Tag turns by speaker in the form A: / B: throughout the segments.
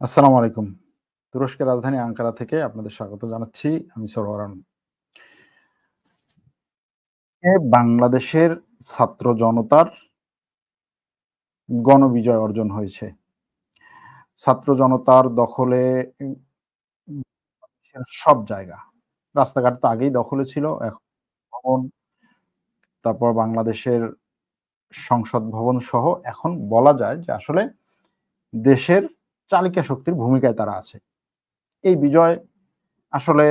A: আসসালামু আলাইকুম। তুরস্কের রাজধানী আঙ্কারা থেকে আপনাদের স্বাগত জানাচ্ছি। আমি সরওয়ার বাংলাদেশের ছাত্র জনতার গণবিজয় অর্জন হয়েছে। ছাত্র জনতার দখলে সব জায়গা। রাস্তাঘাট তো আগেই দখলে ছিল। এখন ভবন, তারপর বাংলাদেশের সংসদ ভবন সহ এখন বলা যায় যে আসলে দেশের চালিকা শক্তির ভূমিকায় তারা আছে। এই বিজয় আসলে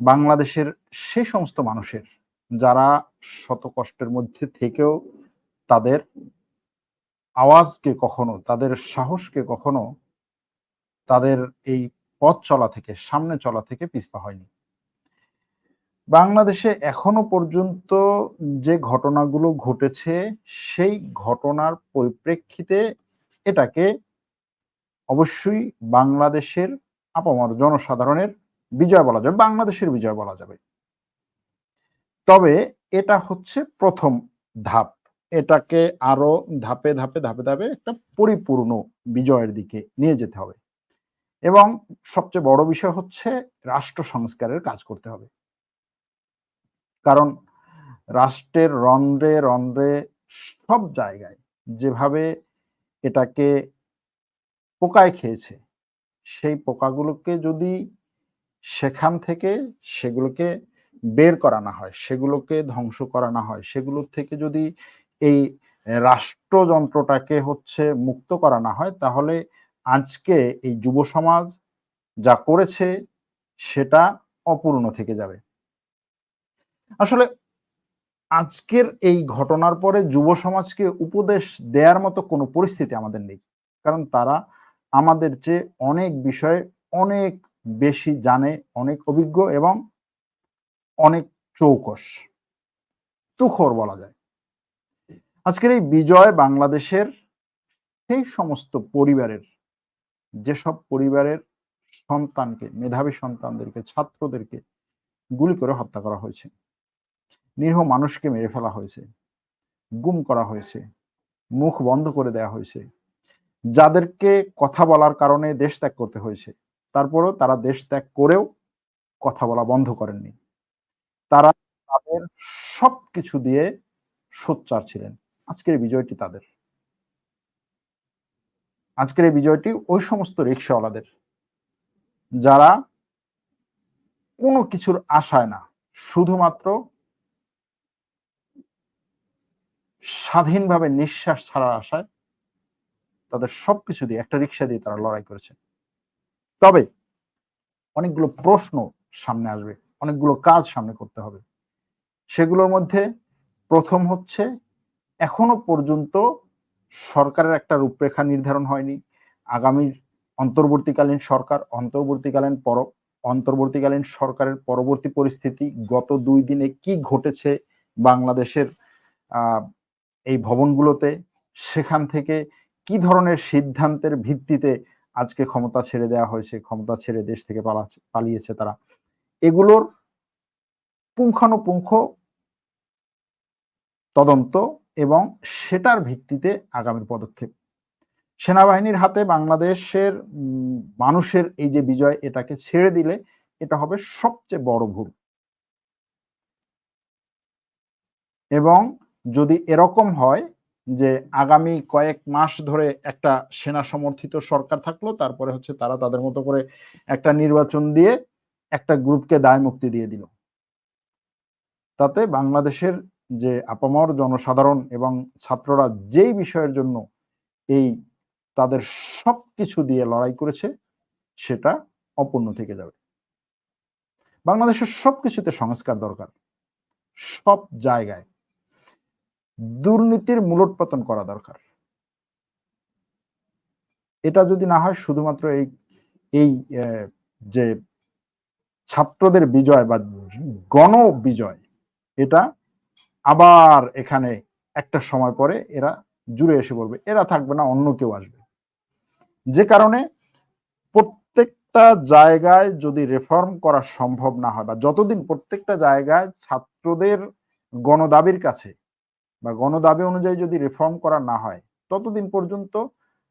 A: বাংলাদেশের সেই সমস্ত মানুষের যারা শত কষ্টের মধ্যে থেকেও তাদের আওয়াজকে কখনো, তাদের সাহসকে কখনো তাদের এই পথ চলা থেকে, সামনে চলা থেকে পিছপা হয়নি। বাংলাদেশে এখনও পর্যন্ত যে ঘটনাগুলো ঘটেছে, সেই ঘটনার পরিপ্রেক্ষিতে এটাকে অবশ্যই বাংলাদেশের আপামর জনসাধারণের বিজয় বলা যাবে। বাংলাদেশের বিজয় বলা যাবে। তবে এটা হচ্ছে প্রথম ধাপ। এটাকে আরও ধাপে, ধাপে, ধাপে, ধাপে একটা পরিপূর্ণ বিজয়ের দিকে নিয়ে যেতে হবে। এবং সবচেয়ে বড় বিষয় হচ্ছে রাষ্ট্র সংস্কারের কাজ করতে হবে। কারণ রাষ্ট্রের রন্ধ্রে, রন্ধ্রে সব জায়গায় যেভাবে এটাকে পোকায় খেয়েছে, সেই পোকাগুলোকে যদি সেখান থেকে সেগুলোকে বের করা না হয়, সেগুলোকে ধ্বংস করা না হয়, সেগুলোর থেকে যদি এই রাষ্ট্রযন্ত্রটাকে হচ্ছে মুক্ত করা না হয়, তাহলে আজকে এই যুব সমাজ যা করেছে সেটা অপূর্ণ থেকে যাবে। আসলে আজকের এই ঘটনার পরে যুব সমাজকে উপদেশ দেওয়ার মতো কোনো পরিস্থিতি আমাদের নেই। কারণ তারা আমাদের চেয়ে অনেক বিষয়ে অনেক বেশি জানে, অনেক অভিজ্ঞ এবং অনেক চৌকস। তুখোড় বলা যায়। আজকের এই বিজয় বাংলাদেশের সেই সমস্ত পরিবারের যেসব পরিবারের সন্তানকে, মেধাবী সন্তানদেরকে, ছাত্রদেরকে গুলি করে হত্যা করা হয়েছে। নিরীহ মানুষকে মেরে ফেলা হয়েছে। গুম করা হয়েছে। মুখ বন্ধ করে দেয়া হয়েছে। যাদেরকে কথা বলার কারণে দেশ ত্যাগ করতে হয়েছে। তারপরেও তারা দেশ ত্যাগ করেও কথা বলা বন্ধ করেননি। তারা তাদের সবকিছু দিয়ে সোচ্চার ছিলেন। আজকের বিজয়টি তাদের। আজকের এই বিজয়টি ওই সমস্ত রিক্সাওয়ালাদের যারা কোনো কিছুর আশায় না, শুধুমাত্র স্বাধীনভাবে নিঃশ্বাস ছাড়ার আশায় তাদের সবকিছু দিয়ে একটা রিক্সা দিয়ে তারা লড়াই করেছে। তবে অনেকগুলো প্রশ্ন সামনে আসবে, অনেকগুলো কাজ সামনে করতে হবে। সেগুলোর মধ্যে প্রথম হচ্ছে এখনও পর্যন্ত সরকারের একটা রূপরেখা নির্ধারণ হয়নি। আগামীর অন্তর্বর্তীকালীন সরকার, অন্তর্বর্তীকালীন পর অন্তর্বর্তীকালীন সরকারের পরবর্তী পরিস্থিতি গত দুই দিনে কি ঘটেছে বাংলাদেশের এই ভবনগুলোতে, সেখান থেকে কি ধরনের সিদ্ধান্তের ভিত্তিতে আজকে ক্ষমতা ছেড়ে দেওয়া হয়েছে, ক্ষমতা ছেড়ে দেশ থেকে পালিয়েছে তারা। এগুলোর পুঙ্খানুপুঙ্খ তদন্ত এবং সেটার ভিত্তিতে আগামীর পদক্ষেপ। সেনাবাহিনীর হাতে বাংলাদেশের মানুষের এই যে বিজয় এটাকে ছেড়ে দিলে এটা হবে সবচেয়ে বড় ভুল। এবং যদি এরকম হয় যে আগামী কয়েক মাস ধরে একটা সেনা সমর্থিত সরকার থাকল, তারপরে হচ্ছে তারা তাদের মতো করে একটা নির্বাচন দিয়ে একটা গ্রুপকে দায় মুক্তি দিয়ে দিল। তাতে বাংলাদেশের যে আপামর জনসাধারণ এবং ছাত্ররা যেই বিষয়ের জন্য এই তাদের সবকিছু দিয়ে লড়াই করেছে, সেটা অপূর্ণ থেকে যাবে। বাংলাদেশের সব কিছুতে সংস্কার দরকার। সব জায়গায়। দুর্নীতির মূলোৎপাটন করা দরকার। এটা যদি না হয় শুধুমাত্র এই এই যে ছাত্রদের বিজয় বা গণ বিজয় এটা আবার এখানে একটা সময় পরে এরা জুড়ে এসে পড়বে। এরা থাকবে না, অন্য কেউ আসবে। যে কারণে প্রত্যেকটা জায়গায় যদি রেফর্ম করা সম্ভব না হয় বা যতদিন প্রত্যেকটা জায়গায় ছাত্রদের গণদাবির কাছে বা গণদাবি অনুযায়ী যদি রিফর্ম করা না হয়, ততদিন পর্যন্ত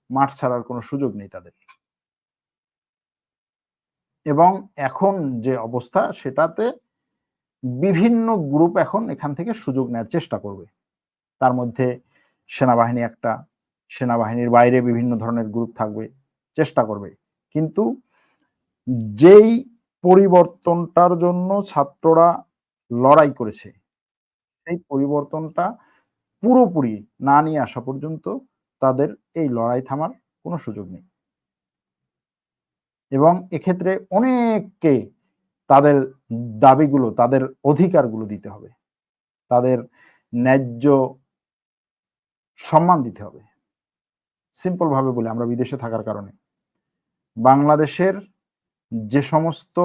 A: মাঠ ছাড়ার কোনো সুযোগ নেই তাদের। এবং এখন যে অবস্থা সেটাতে বিভিন্ন গ্রুপ এখন এখান থেকে সুযোগ নেওয়ার চেষ্টা করবে তার মধ্যে সেনাবাহিনী একটা সেনাবাহিনীর বাইরে বিভিন্ন ধরনের গ্রুপ থাকবে চেষ্টা করবে কিন্তু যেই পরিবর্তনটার জন্য ছাত্ররা লড়াই করেছে সেই পরিবর্তনটা পুরোপুরি না নিয়ে আসা পর্যন্ত তাদের এই লড়াই থামার কোনো সুযোগ নেই। এবং এক্ষেত্রে অনেককে তাদের দাবিগুলো, তাদের অধিকারগুলো দিতে হবে। তাদের ন্যায্য সম্মান দিতে হবে। সিম্পল ভাবে বলে, আমরা বিদেশে থাকার কারণে। বাংলাদেশের যে সমস্ত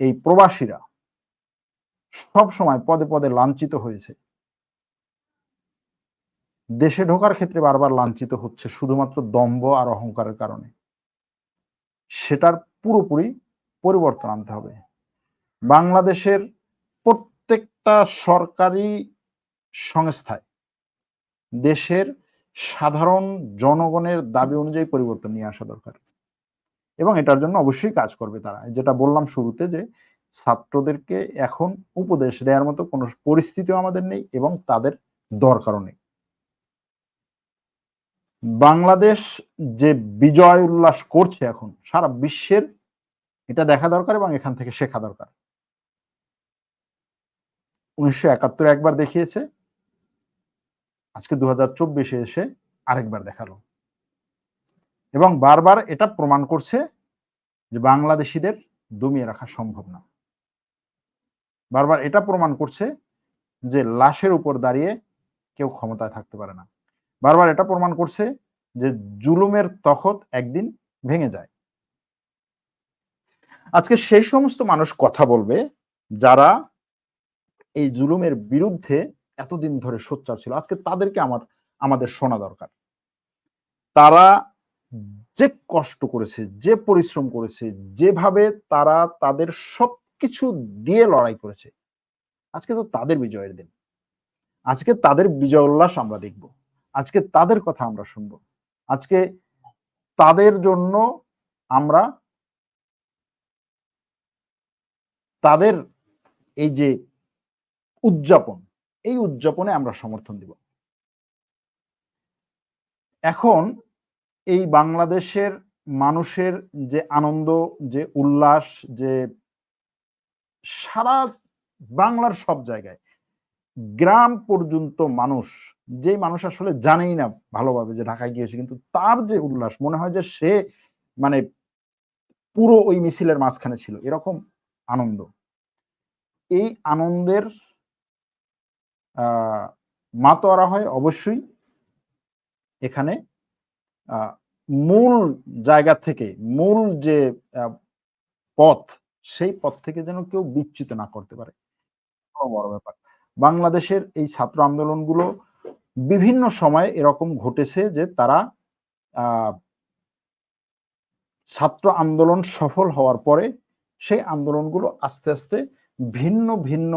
A: এই প্রবাসীরা সব সময় পদে পদে লাঞ্ছিত হয়েছে দেশে ঢোকার ক্ষেত্রে বারবার লাঞ্ছিত হচ্ছে শুধুমাত্র দম্ভ আর অহংকারের কারণে। সেটার পুরোপুরি পরিবর্তন আনতে হবে। বাংলাদেশের প্রত্যেকটা সরকারি সংস্থায় দেশের সাধারণ জনগণের দাবি অনুযায়ী পরিবর্তন নিয়ে আসা দরকার। এবং এটার জন্য অবশ্যই কাজ করবে তারা। যেটা বললাম শুরুতে যে, ছাত্রদেরকে এখন উপদেশ দেওয়ার মতো কোনো পরিস্থিতিও আমাদের নেই এবং তাদের দরকারও নেই। বাংলাদেশ যে বিজয় উল্লাস করছে এখন, সারা বিশ্বের এটা দেখা দরকার এবং এখান থেকে শেখা দরকার। উনিশশো একাত্তর একবার দেখিয়েছে, আজকে দু হাজার চব্বিশে এসে আরেকবার দেখাল। এবং বারবার এটা প্রমাণ করছে যে বাংলাদেশিদের দমিয়ে রাখা সম্ভব না। বারবার এটা প্রমাণ করছে যে লাশের উপর দাঁড়িয়ে কেউ ক্ষমতায় থাকতে পারে না। বারবার এটা প্রমাণ করছে যে জুলুমের তখত একদিন ভেঙে যায়। আজকে সেই সমস্ত মানুষ কথা বলবে যারা এই জুলুমের বিরুদ্ধে এতদিন ধরে সোচ্চার ছিল। আজকে তাদেরকে আমার, আমাদের শোনা দরকার। তারা যে কষ্ট করেছে, যে পরিশ্রম করেছে, যেভাবে তারা তাদের সবকিছু দিয়ে লড়াই করেছে, আজকে তো তাদের বিজয়ের দিন। আজকে তাদের বিজয় উল্লাস আমরা দেখব। আজকে তাদের কথা আমরা শুনব। আজকে তাদের জন্য আমরা তাদের এই যে উদযাপন, এই উদযাপনে আমরা সমর্থন দিব। এখন এই বাংলাদেশের মানুষের যে আনন্দ, যে উল্লাস, যে সারা বাংলার সব জায়গায়, গ্রাম পর্যন্ত মানুষ যে মানুষ আসলে জানেই না ভালোভাবে যে ঢাকায় গিয়েছে, কিন্তু তার যে উল্লাস, মনে হয় যে সে মানে পুরো ওই মিছিলের মাঝখানে ছিল। এরকম আনন্দ। এই আনন্দের মাতোয়ারা হয় অবশ্যই এখানে মূল জায়গা থেকে, মূল যে পথ, সেই পথ থেকে যেন কেউ বিচ্যুত না করতে পারে। বড় ব্যাপার। বাংলাদেশের এই ছাত্র আন্দোলনগুলো বিভিন্ন সময়ে এরকম ঘটেছে যে তারা ছাত্র আন্দোলন সফল হওয়ার পরে সেই আন্দোলনগুলো আস্তে আস্তে ভিন্ন ভিন্ন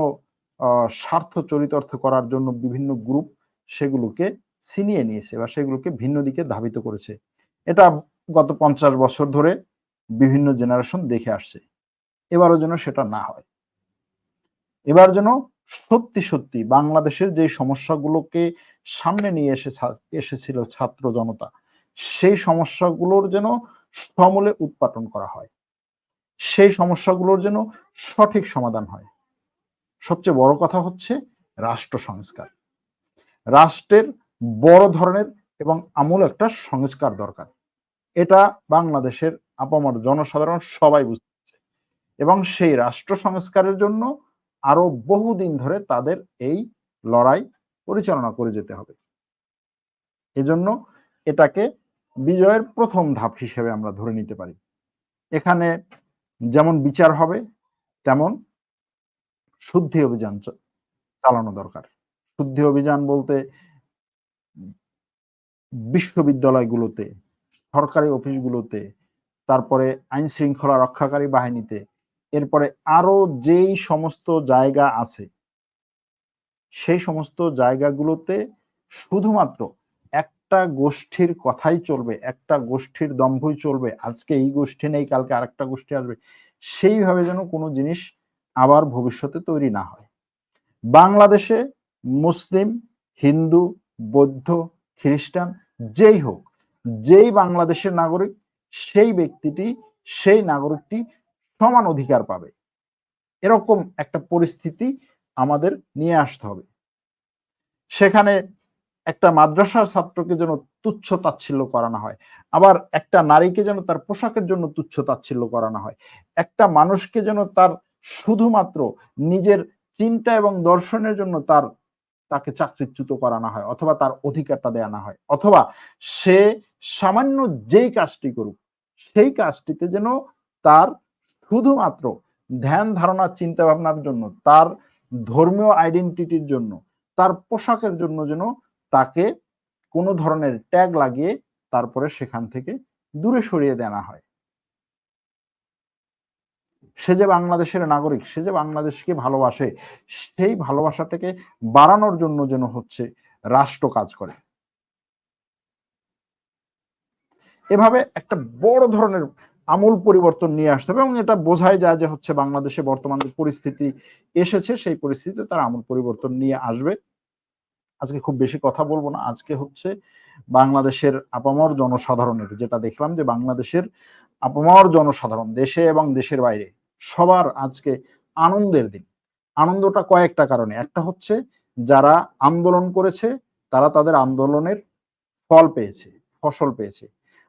A: স্বার্থ চরিতার্থ করার জন্য বিভিন্ন গ্রুপ সেগুলোকে ছিনিয়ে নিয়েছে বা সেগুলোকে ভিন্ন দিকে ধাবিত করেছে। এটা গত পঞ্চাশ বছর ধরে বিভিন্ন জেনারেশন দেখে আসছে। এবারও যেন সেটা না হয়। এবার যেন সত্যি সত্যি বাংলাদেশের যে সমস্যাগুলোকে সামনে নিয়ে এসে এসেছিল ছাত্র জনতা, সেই সমস্যাগুলোর যেন সমূলে উৎপাটন করা হয়, সেই সমস্যাগুলোর যেন সঠিক সমাধান হয়। সবচেয়ে বড় কথা হচ্ছে রাষ্ট্র সংস্কার। রাষ্ট্রের বড় ধরনের এবং আমূল একটা সংস্কার দরকার। এটা বাংলাদেশের আপামর জনসাধারণ সবাই বুঝতেছে এবং সেই রাষ্ট্র সংস্কারের জন্য আরও বহুদিন ধরে তাদের এই লড়াই পরিচালনা করে যেতে হবে। এজন্য এটাকে বিজয়ের প্রথম ধাপ হিসেবে আমরা ধরে নিতে পারি। এখানে যেমন বিচার হবে, তেমন শুদ্ধি অভিযান চালানো দরকার। শুদ্ধি অভিযান বলতে বিশ্ববিদ্যালয়গুলোতে, সরকারি অফিসগুলোতে, তারপরে আইন শৃঙ্খলা রক্ষাকারী বাহিনীতে এরপরে আরও যেই সমস্ত জায়গা আছে, সেই সমস্ত জায়গাগুলোতে শুধুমাত্র একটা গোষ্ঠীর কথাই চলবে, একটা গোষ্ঠীর দম্ভই চলবে, আজকে এই গোষ্ঠী নেই, কালকে আরেকটা গোষ্ঠী আসবে, সেইভাবে যেন কোনো জিনিস আবার ভবিষ্যতে তৈরি না হয়। বাংলাদেশে মুসলিম, হিন্দু, বৌদ্ধ, খ্রিস্টান যেই হোক, যেই বাংলাদেশের নাগরিক, সেই ব্যক্তিটি, সেই নাগরিকটি সমান অধিকার পাবে। এরকম একটা পরিস্থিতি আমাদের নিয়ে আসতে হবে। সেখানে একটা মাদ্রাসার ছাত্রকে যেন তুচ্ছ তাচ্ছিল্য করানো হয়, আবার একটা নারীকে যেন তার পোশাকের জন্য তুচ্ছ তাচ্ছিল্য করানো হয়, একটা মানুষকে যেন তার শুধুমাত্র নিজের চিন্তা এবং দর্শনের জন্য তার, তাকে চাকরিচ্যুত করানো হয়, অথবা তার অধিকারটা না হয়, অথবা সে সামান্য যেই কাজটি করুক, সেই কাজটিতে যেন তার শুধুমাত্র ধ্যান, ধারণা চিন্তা ভাবনার জন্য, তার ধর্মীয় আইডেন্টিটির জন্য, তার পোশাকের জন্য যেন তাকে কোনো ধরনের ট্যাগ লাগিয়ে তারপরে সেখান থেকে দূরে সরিয়ে দেওয়া হয়। সে যে বাংলাদেশের নাগরিক, সে যে বাংলাদেশকে ভালোবাসে, সেই ভালোবাসাটাকে বাড়ানোর জন্য যেন হচ্ছে রাষ্ট্র কাজ করে। এভাবে একটা বড় ধরনের আমূল পরিবর্তন নিয়ে আসতে হবে এবং এটা বোঝাই যায় যে হচ্ছে বাংলাদেশে বর্তমান যে পরিস্থিতি এসেছে, সেই পরিস্থিতিতে তারা আমূল পরিবর্তন নিয়ে আসবে। আজকে খুব বেশি কথা বলব না। আজকে হচ্ছে বাংলাদেশের আপামর জনসাধারণের, যেটা দেখলাম যে বাংলাদেশের আপামর জনসাধারণ, দেশে এবং দেশের বাইরে, সবার আজকে আনন্দের দিন। আনন্দটা কয়েকটা কারণে। একটা হচ্ছে যারা আন্দোলন করেছে, তারা তাদের আন্দোলনের ফল পেয়েছে, ফসল পেয়েছে।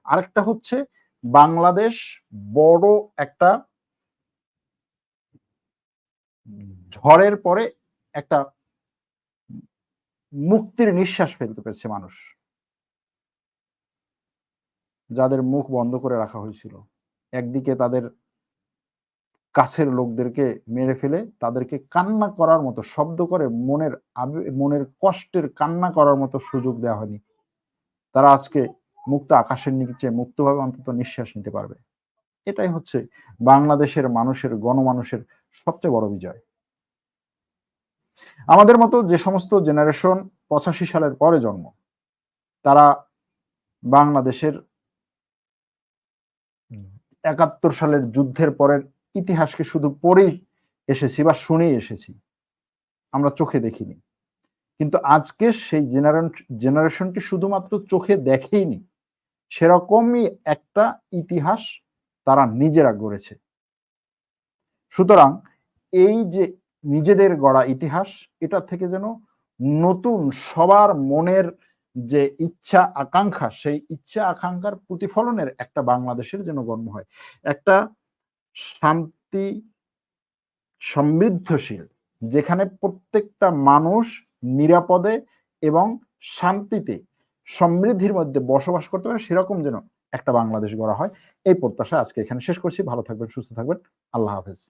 A: আরেকটা হচ্ছে বাংলাদেশ বড় একটা ঝড়ের পরে একটা মুক্তির নিঃশ্বাস ফেলতে পেরেছে মানুষ। যাদের মুখ বন্ধ করে রাখা হয়েছিল। একদিকে তাদের কাছের লোকদেরকে মেরে ফেলে, তাদেরকে কান্না করার মতো শব্দ করে মনের মনের কষ্টের কান্না করার মতো সুযোগ দেওয়া হয়নি। তারা আজকে মুক্ত আকাশের নিচে মুক্তভাবে অন্তত নিঃশ্বাস নিতে পারবে। এটাই হচ্ছে বাংলাদেশের মানুষের, গণমানুষের সবচেয়ে বড় বিজয়। আমাদের মতো যে সমস্ত জেনারেশন পঁচাশি সালের পরে জন্ম, তারা বাংলাদেশের একাত্তর সালের যুদ্ধের পরের ইতিহাসকে শুধু পড়েই এসেছি বা শুনেই এসেছি, আমরা চোখে দেখিনি। কিন্তু আজকে সেই জেনারেশনটি শুধুমাত্র চোখে দেখেইনি। সেরকমই একটা ইতিহাস তারা নিজেরা গড়েছে। সুতরাং এই যে নিজেদের গড়া ইতিহাস, এটা থেকে যেন নতুন সবার মনের যে ইচ্ছা আকাঙ্ক্ষা, সেই ইচ্ছা আকাঙ্ক্ষার প্রতিফলনের একটা বাংলাদেশের যেন জন্ম হয়। একটা শান্তি, সমৃদ্ধশীল, যেখানে প্রত্যেকটা মানুষ নিরাপদে এবং শান্তিতে সমৃদ্ধির মধ্যে বসবাস করতে পারে, সেরকম যেন একটা বাংলাদেশ গড়া হয়। এই প্রত্যাশা আজকে এখানে শেষ করছি। ভালো থাকবেন, সুস্থ থাকবেন। আল্লাহ হাফেজ।